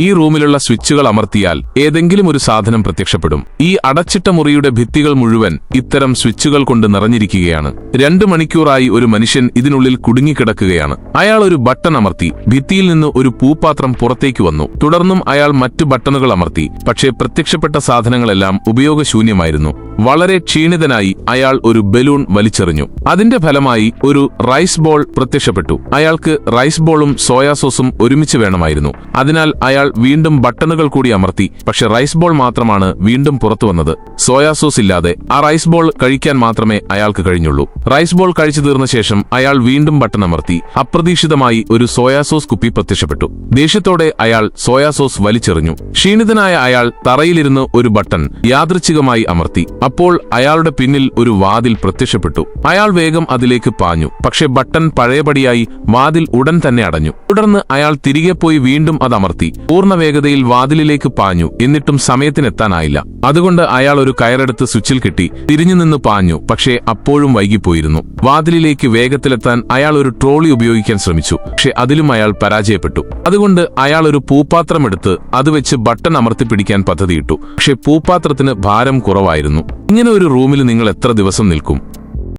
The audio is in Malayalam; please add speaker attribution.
Speaker 1: ഈ റൂമിലുള്ള സ്വിച്ചുകൾ അമർത്തിയാൽ ഏതെങ്കിലും ഒരു സാധനം പ്രത്യക്ഷപ്പെടും. ഈ അടച്ചിട്ട മുറിയുടെ ഭിത്തികൾ മുഴുവൻ ഇത്തരം സ്വിച്ചുകൾ കൊണ്ട് നിറഞ്ഞിരിക്കുകയാണ്. രണ്ടു മണിക്കൂറായി ഒരു മനുഷ്യൻ ഇതിനുള്ളിൽ കുടുങ്ങിക്കിടക്കുകയാണ്. അയാൾ ഒരു ബട്ടൺ അമർത്തി ഭിത്തിയിൽ നിന്ന് ഒരു പൂപ്പാത്രം പുറത്തേക്ക് വന്നു. തുടർന്നും അയാൾ മറ്റു ബട്ടണുകൾ അമർത്തി പക്ഷേ പ്രത്യക്ഷപ്പെട്ട സാധനങ്ങളെല്ലാം ഉപയോഗശൂന്യമായിരുന്നു. വളരെ ക്ഷീണിതനായി അയാൾ ഒരു ബലൂൺ വലിച്ചെറിഞ്ഞു. അതിന്റെ ഫലമായി ഒരു റൈസ് ബോൾ പ്രത്യക്ഷപ്പെട്ടു. അയാൾക്ക് റൈസ് ബോളും സോയാ സോസും ഒരുമിച്ച് വേണമായിരുന്നു. അതിനാൽ അയാൾ വീണ്ടും ബട്ടണുകൾ കൂടി അമർത്തി. പക്ഷെ റൈസ് ബോൾ മാത്രമാണ് വീണ്ടും പുറത്തു വന്നത്. സോയാ സോസ് ഇല്ലാതെ ആ റൈസ് ബോൾ കഴിക്കാൻ മാത്രമേ അയാൾക്ക് കഴിഞ്ഞുള്ളൂ. റൈസ് ബോൾ കഴിച്ചു തീർന്ന ശേഷം അയാൾ വീണ്ടും ബട്ടൺ അമർത്തി. അപ്രതീക്ഷിതമായി ഒരു സോയാ സോസ് കുപ്പി പ്രത്യക്ഷപ്പെട്ടു. ദേഷ്യത്തോടെ അയാൾ സോയാ സോസ് വലിച്ചെറിഞ്ഞു. ക്ഷീണിതനായ അയാൾ തറയിലിരുന്ന് ഒരു ബട്ടൺ യാദൃച്ഛികമായി അമർത്തി. അപ്പോൾ അയാളുടെ പിന്നിൽ ഒരു വാതിൽ പ്രത്യക്ഷപ്പെട്ടു. അയാൾ വേഗം അതിലേക്ക് പാഞ്ഞു. പക്ഷെ ബട്ടൺ പഴയപടിയായി വാതിൽ ഉടൻ തന്നെ അടഞ്ഞു. തുടർന്ന് അയാൾ തിരികെ പോയി വീണ്ടും അത് അമർത്തി. പൂർണ വേഗതയിൽ വാതിലിലേക്ക് പാഞ്ഞു. എന്നിട്ടും സമയത്തിനെത്താനായില്ല. അതുകൊണ്ട് അയാൾ ഒരു കയറെടുത്ത് സ്വിച്ചിൽ കിട്ടി തിരിഞ്ഞു നിന്ന് പാഞ്ഞു. പക്ഷേ അപ്പോഴും വൈകിപ്പോയിരുന്നു. വാതിലിലേക്ക് വേഗത്തിലെത്താൻ അയാൾ ഒരു ട്രോളി ഉപയോഗിക്കാൻ ശ്രമിച്ചു. പക്ഷെ അതിലും അയാൾ പരാജയപ്പെട്ടു. അതുകൊണ്ട് അയാൾ ഒരു പൂപ്പാത്രമെടുത്ത് അത് വെച്ച് ബട്ടൺ അമർത്തി പിടിക്കാൻ പദ്ധതിയിട്ടു. പക്ഷെ പൂപ്പാത്രത്തിന് ഭാരം കുറവായിരുന്നു. ഇങ്ങനെ ഒരു റൂമിൽ നിങ്ങൾ എത്ര ദിവസം നിൽക്കും?